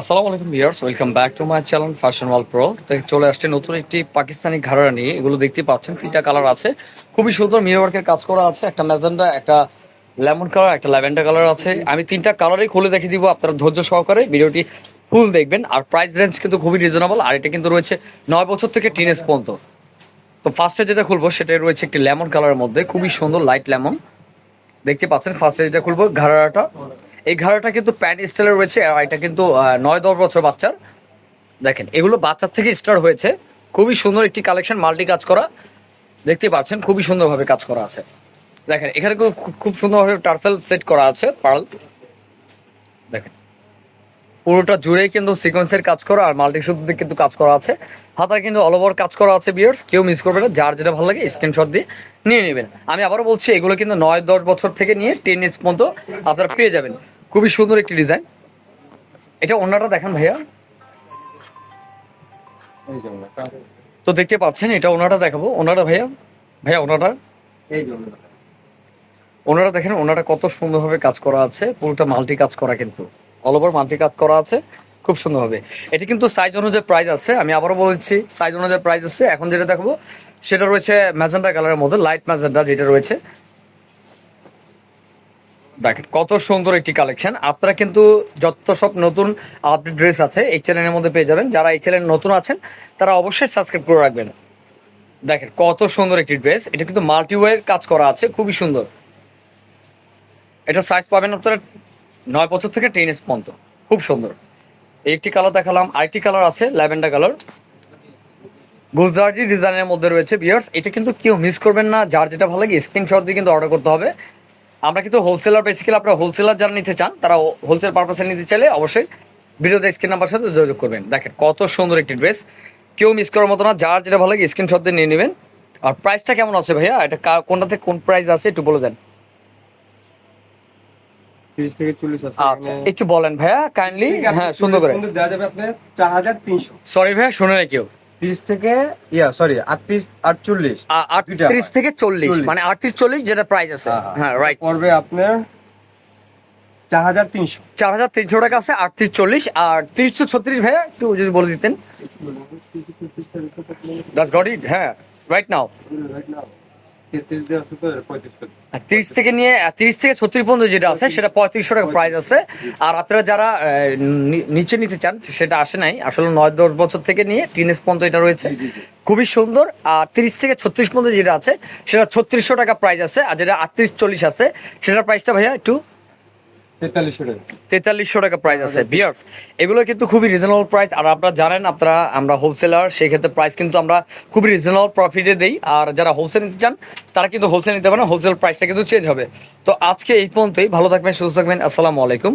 আসসালামু আলাইকুম viewers, welcome back to my channel fashion wall pro তো চলে আসছে নতুন একটি পাকিস্তানি ঘাড়া নিয়ে, এগুলো দেখতে পাচ্ছেন, তিনটা কালার আছে। খুবই সুন্দর মিরর ওয়ার্কের কাজ করা আছে, একটা ম্যাজেন্ডা, একটা লেমন কালার, একটা ল্যাভেন্ডার কালার আছে। আমি তিনটা কালারই খুলে দেখে দিব আপনারা ধৈর্য সহকারে, ভিডিওটি ফুল দেখবেন। আর প্রাইস রেঞ্জ কিন্তু খুবই রিজনেবল আর এটা কিন্তু রয়েছে নয় বছর থেকে টিনেজ পর্যন্ত। তো ফার্স্টে যেটা খুলবো সেটা রয়েছে একটি লেমন কালারের মধ্যে, খুবই সুন্দর লাইট লেমন দেখতে পাচ্ছেন ফার্স্টে যেটা খুলবো ঘাড়াটা এই ঘাড়াটা কিন্তু প্যান স্টাইলের রয়েছে, আর এটা কিন্তু নয় দশ বছর বাচ্চার। দেখেন, এগুলো বাচ্চার থেকে স্টার্ট হয়েছে। খুবই সুন্দর একটি কালেকশন, মাল্টি কাজ করা। দেখতে পাচ্ছেন, খুবই সুন্দরভাবে কাজ করা আছে। দেখেন, এখানে খুব সুন্দরভাবে টার্সেল সেট করা আছে, পার্ল। দেখেন পুরোটা জুড়েই কিন্তু সিকোয়েন্সের কাজ করা আর মাল্টি কিন্তু কাজ করা আছে। হাতায় কিন্তু অল ওভার কাজ করা আছে বিয়ার্স কেউ মিস করবে না যার যেটা ভালো লাগে স্ক্রিনশট দিয়ে নিয়ে নেবেন। আমি আবারও বলছি এগুলো কিন্তু নয় দশ বছর থেকে নিয়ে টেন ইঞ্চ পর্যন্ত আপনারা পেয়ে যাবেন। খুবই সুন্দর একটি ডিজাইন এটা অন্যটা দেখেন ভাইয়া। তো দেখতে পাচ্ছেন এটা ওনাটা দেখাবো। ওনাটা ভাইয়া। ভাইয়া ওনাটা ওনারা দেখেন ওনারা কত সুন্দরভাবে কাজ করা আছে। পুরোটা মাল্টি কাজ করা কিন্তু। অল ওভার মাল্টি কাজ করা আছে। খুব সুন্দরভাবে। এটা কিন্তু সাইজ অনুযায়ী প্রাইস আছে। আমি আবারও বলছি সাইজ অনুযায়ী প্রাইস আছে। এখন যেটা দেখব, সেটা রয়েছে ম্যাজেন্ডা কালারের মধ্যে লাইট ম্যাজেন্ডা যেটা রয়েছে। দেখেন, কত সুন্দর একটি কালেকশন আপনারা কিন্তু যত সব নতুন আপডেট ড্রেস আছে, এই চ্যানেলের মধ্যে পেয়ে যাবেন। যারা এই চ্যানেল নতুন আছেন, তারা অবশ্যই সাবস্ক্রাইব করে রাখবেন। দেখেন, কত সুন্দর একটি ড্রেস এটা কিন্তু মাল্টিওয়ের কাজ করা আছে। খুবই সুন্দর। এটা সাইজ পাবেন আপনারা নয় বছর থেকে টেন এস পর্যন্ত। খুব সুন্দর। একটি কালার দেখালাম, আরেকটি কালার আছে, ল্যাভেন্ডার কালার। গুজরাটি ডিজাইনের মধ্যে রয়েছে বিয়ার্স। এটা কিন্তু কেউ মিস করবেন না, যার যেটা ভালো লাগে স্ক্রিনশট দিয়ে কিন্তু অর্ডার করতে হবে। আমরা কিন্তু হোলসেলার বেসিক্যালি আপনারা হোলসেলার যারা নিতে চান, তারা হোলসেল পারপাসে নিতে চাইলে অবশ্যই ভিডিওতে স্ক্রিন নাম্বার সাথে যোগাযোগ করবেন। দেখেন কত সুন্দর একটি ড্রেস কেউ মিস করার মতো না, যার যেটা ভালো লাগে স্ক্রিনশট দিয়ে নিয়ে নেবেন। আর প্রাইসটা কেমন আছে ভাইয়া? এটা কোনটাতে কোন প্রাইস আছে একটু বলে দেন। তিরিশ থেকে চল্লিশ আছে। আচ্ছা একটু বলেন ভাইয়া কাইন্ডলি হ্যাঁ সুন্দর করে। দেওয়া যাবে আপনার চার হাজার তিনশো। সরি ভাইয়া শুনে না কেউ। তিরিশ থেকে ইয়া সরি আটত্রিশ আটচল্লিশ। আ- আটত্রিশ থেকে চল্লিশ চল্লিশ। মানে আটত্রিশ চল্লিশ যেটা প্রাইস আছে। হ্যাঁ রাইট পড়বে আপনার চার হাজার তিনশো। চার হাজার তিনশো টাকা আছে আটত্রিশ চল্লিশ আর তিরিশশো ছত্রিশ ভাইয়া একটু যদি বলে দিতেন। দাস গট ইট হ্যাঁ রাইট নাও তেত্রিশ দেওয়া তিরিশ থেকে নিয়ে তিরিশ থেকে ছত্রিশ পর্যন্ত যেটা আছে সেটা পঁয়ত্রিশশো টাকা প্রাইস আছে। আর আপনারা যারা নিচে নিতে চান সেটা আসে নাই। আসলে নয় দশ বছর থেকে নিয়ে টিনেজ পর্যন্ত এটা রয়েছে। খুবই সুন্দর। আর তিরিশ থেকে ছত্রিশ পর্যন্ত যেটা আছে সেটা ছত্রিশশো টাকা প্রাইস আছে। আর যেটা আটত্রিশ চল্লিশ আছে সেটার প্রাইসটা ভাইয়া একটু তেতাল্লিশশো টাকা। প্রাইস আছে বিয়ার্স এগুলো কিন্তু খুবই রিজনেবল প্রাইস আর আপনারা জানেন আপনারা আমরা হোলসেলার সেই ক্ষেত্রে প্রাইস কিন্তু আমরা খুবই রিজনেবল প্রফিটে দেই। আর যারা হোলসেল নিতে চান তারা কিন্তু হোলসেল নিতে পারেন হোলসেল প্রাইসটা কিন্তু চেঞ্জ হবে। তো আজকে এই পর্যন্তই। ভালো থাকবেন সুস্থ থাকবেন। আসসালামু আলাইকুম।